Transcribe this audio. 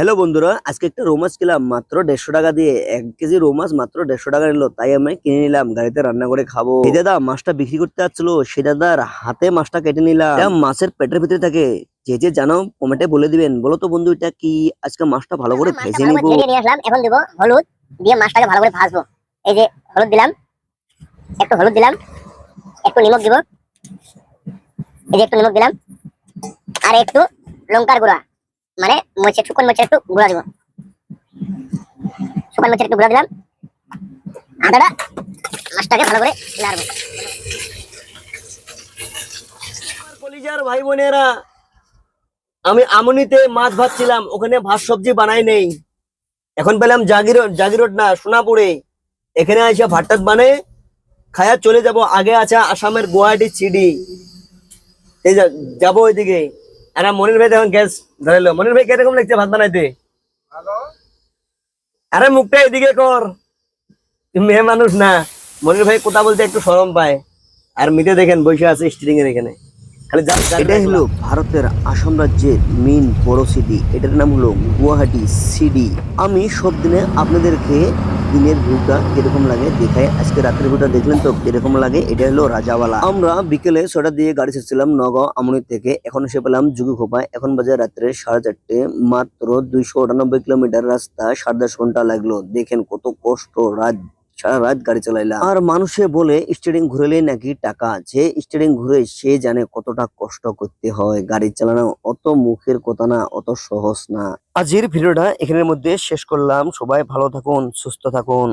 Hello বন্ধুরা আজকে একটা রৌ মাছ কিনলাম মাত্র দেড়শো টাকা দিয়ে। এক কেজি রৌ মাছ মাত্র দেড়শো টাকা নিল তাই আমি কিনে নিলাম গাড়িতে রান্না করে খাব। এই দাদা মাছটা বিক্রি করতে যাচ্ছিল সে দাদার হাতে মাছটা কেটে নিলাম। মাছের পেটের ভিতরে থাকে যে যে জানো কমেন্টে বলে দিবেন। বলো তো বন্ধু এটা কি? আজকে মাছটা ভালো করে ভেজে নিবো? এখন দেবো হলুদ দিয়ে মাছটাকে ভালো করে ভাজবো। এই যে হলুদ দিলাম একটু হলুদ দিলাম একটু নিমক দিব। এই যে একটু নিমক দিলাম আর একটু লঙ্কার গুঁড়া। মানে মরিচের শুকন মরিচের একটু গুঁড়া দিব। শুকন মরিচের একটু গুঁড়া দিলাম। আদাটা মাছটাকে ভালো করে নাড়বো। ভাই বোনেরা আমি আমনিতে মাছ ভাজছিলাম, ওখানে ভাত সবজি বানাই নেই। এখন পেলাম জাগিরোড জাগিরোড না, সোনাপুরে। এখানে এসে ভাত টাত বানে, খায়া চলে যাব আগে আছে আসামের গুয়াহাটি যা- যাব ওইদিকে। আর মনির ভাই দেখুন গ্যাস ধরাইলো মনির ভাই কীরকম লাগছে? ভাত বানাইতে? আরে মুখটা এদিকে কর। মেয়ে মানুষ না। মনির ভাই কথা বলতে একটু সরম পায়। আর মিটে দেখেন বসে আছে স্টিরিং এর এখানে। খালি এটা হলো ভারতের আসাম রাজ্যের মেন বড় সিটি এটার নাম হলো গুয়াহাটি সিডি আমি সব দিনে আপনাদেরকে দিনের ভিউটা কীরকম লাগে দেখায়? আজকে রাতের ভিউটা দেখলেন তো কীরকম লাগে? এটা হলো রাজাওয়ালা। আমরা বিকেলে ছটা দিয়ে গাড়ি ছেড়েছিলাম নগাঁও আমনি থেকে। এখন এসে পেলাম যুগি খোপায় এখন বাজে রাত্রে সাড়ে চারটে। মাত্র দুইশো আটানব্বই কিলোমিটার রাস্তা সাড়ে দশ ঘণ্টা লাগল। দেখেন কত কষ্ট, রাত সারা রাত গাড়ি চালাইলাম। আর মানুষে বলে স্টেডিং ঘুরেলে নাকি টাকা? যে স্টিয়ারিং ঘুরে সে জানে কতটা কষ্ট করতে হয়। গাড়ি চালানো অত মুখের কথা না, অত সহজ না। আজকের ভিডিওটা এখানের মধ্যে শেষ করলাম। সবাই ভালো থাকুন, সুস্থ থাকুন।